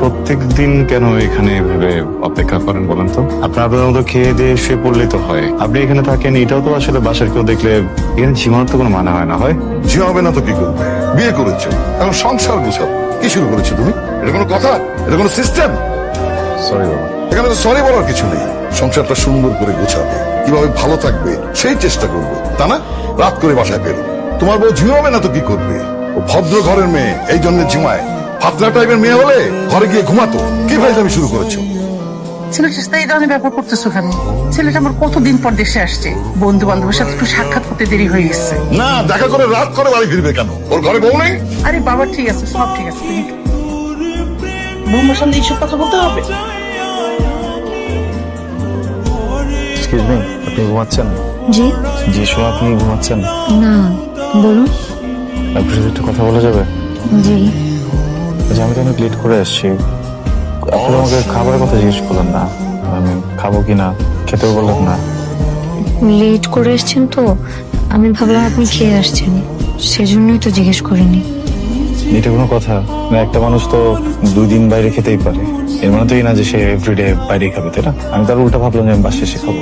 প্রত্যেক দিন কেন এখানে এভাবে অপেক্ষা করেন বলেন তো? আপনার আপনার মতো খেয়ে দিয়ে শুয়ে পড়লেই তো হয়। আপনি এখানে থাকেন এটাও তো আসলে বাসার কেউ দেখলে এখানে ঝিমানোর তো কোনো মানে হয় না হয়? জি হবে না তো কি করবে? বিয়ে করেছ এখন সংসার গুছাও। কি শুরু করেছ তুমি? এটা কোনো কথা? এটা কোনো সিস্টেম সরি বাবা। এখানে তো সরি বলার কিছু নেই। সংসারটা সুন্দর করে গোছাবে। কীভাবে ভালো থাকবে সেই চেষ্টা করবে। তা না? রাত করে বাসায় বেরো তোমার বউ ঝিমাবে না তো কি করবে? ও ভদ্র ঘরের মেয়ে এই জন্য ঝিমায়। ফাতলা টাইপের মেয়ে হলে ঘরে গিয়ে ঘুমাতো। কি ভাইজামি শুরু করেছ? ছেলেটার সাথে এই ধরনের ব্যবহার করতেছো কেন? ছেলেটা আমার কতদিন পর দেশে আসছে? বন্ধু বান্ধবের সাথে একটু সাক্ষাৎ করতে দেরি হয়ে গেছে। না দেখা করে রাত করে বাড়ি ফিরবে কেন? ওর ঘরে বউ নেই? আরে বাবা ঠিক আছে সব ঠিক আছে বৌমার সামনে এইসব কথা বলতে হবে? এক্সকিউজ মি আপনি ঘুমাচ্ছেন? জি। জি শোনো আপনি ঘুমাচ্ছেন? না বলুন। আপনার সাথে একটু কথা বলা যাবে? জি। আচ্ছা আমি তো অনেক লেট করে আসছি। আপনি আমাকে খাবারের কথা জিজ্ঞেস করলেন না। আমি খাব কি না? খেতেও বললেন না। লেট করে এসছেন তো। আমি ভাবলাম আপনি খেয়ে আসছেন। সেজন্যই তো জিজ্ঞেস করিনি। এটা কোনো কথা। না একটা মানুষ তো দুই দিন বাইরে খেতেই পারে। এর মানে তো এই না যে সে এভরিডে বাইরে খাবে তাই না? আমি তার উল্টা ভাবলাম যে আমি বাসে এসে খাব।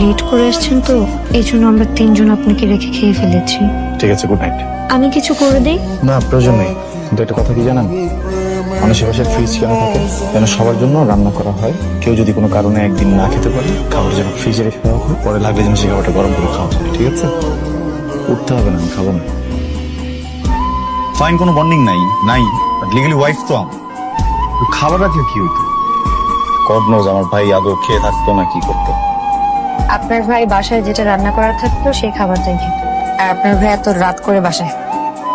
লেট করে এসছেন তো। এই জন্য আমরা তিনজন আপনাকে রেখে খেয়ে ফেলেছি। ঠিক আছে গুড নাইট আমি কিছু করে দিই? না প্রয়োজন নেই। কিন্তু একটা কথা কি জানেন? মানুষের পাশে ফ্রিজ কেন থাকে? যেন সবার জন্য রান্না করা হয়? কেউ যদি কোনো কারণে একদিন না খেতে পারে, খাবার যেন ফ্রিজে রেখে দেওয়া হয় পরে লাগলে যেন সেই খাবারটা গরম করে খাওয়া যায়, ঠিক আছে? উঠতে হবে না, আমি খাব না। ফাইন কোনো বন্ডিং নাই নাই বাট লিগালি ওয়াইফ তো আমার। খাবার রাখলে কি হইতো? গড আমার ভাই আদৌ খেয়ে থাকতো না, কি করতো? আপনার ভাই বাসায় যেটা রান্না করার থাকতো, সেই খাবারটাই খেত। আর আপনার ভাই এত রাত করে বাসায়।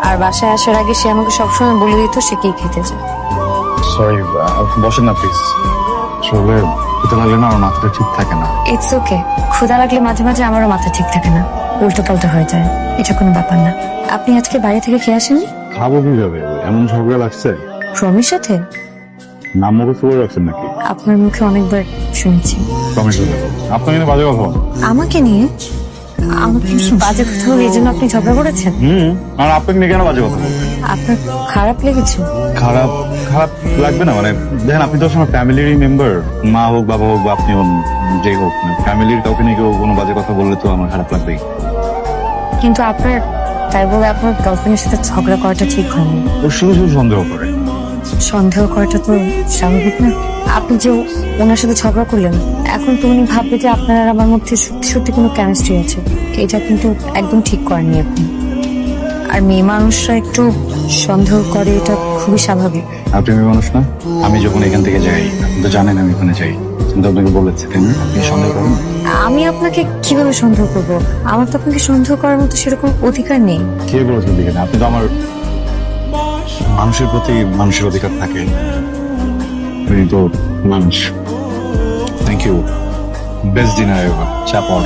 আর বাসায় আসার আগে সে আমাকে সবসময় বলে দিত সে কি খেতে চায়। সরি বসেন না প্লিজ আসলে খেতে লাগলে না আমার মাথাটা ঠিক থাকে না। ইটস ওকে লাগলে মাঝে মাঝে আমারও মাথা ঠিক থাকে না। উল্টো পাল্টা হয়ে যায়। এটা কোনো ব্যাপার না। আপনি আজকে বাইরে থেকে খেয়ে আসেননি? খাব কীভাবে? এমন ঝগড়া লাগছে? প্রমির সাথে? নাম মুখস্থ করে রাখছেন নাকি? আপনার মুখে অনেকবার শুনেছি। প্রমিস আপনার কিন্তু বাজে কথা। আমাকে নিয়ে? আমাকে নিয়ে বাজে কথা এই জন্য আপনি ঝগড়া করেছেন? হুম আর আপনাকে নিয়ে কেন বাজে কথা আপনার খারাপ লেগেছে? খারাপ খারাপ লাগবে না মানে দেখেন আপনি তো আমার ফ্যামিলিরই মেম্বার। মা হোক বাবা হোক বা আপনি যে হোক ফ্যামিলির কাউকে নিয়ে কেউ কোনো বাজে কথা বললে তো আমার খারাপ লাগবেই। কিন্তু আপনার তাই বলে আপনার গার্লফ্রেন্ডের সাথে ঝগড়া করাটা ঠিক হয়নি। ও শুধু শুধু সন্দেহ করে। সন্দেহ করাটা তো স্বাভাবিক না। আপনি যে ওনার সাথে ঝগড়া করলেন এখন তো উনি ভাববে যে আপনার আর আমার মধ্যে সত্যি সত্যি কোনো কেমিস্ট্রি আছে। এটা কিন্তু একদম ঠিক করেননি আপনি। আর মেয়ে মানুষরা একটু সন্দেহ করে এটা খুবই স্বাভাবিক। আপনি মেয়ে মানুষ না? আমি যখন এখান থেকে যাই আপনি তো জানেন আমি ওখানে যাই। কিন্তু আপনাকে বলেছি তাই না? আপনি সন্দেহ করেন আমি আপনাকে কীভাবে সন্দেহ করব? আমার তো আপনাকে সন্দেহ করার মতো সেরকম অধিকার নেই। কে বলেছেন আপনি তো আমার মানুষের প্রতি মানুষের অধিকার থাকে। তো মানুষ। Thank you best dinner ever চাপড়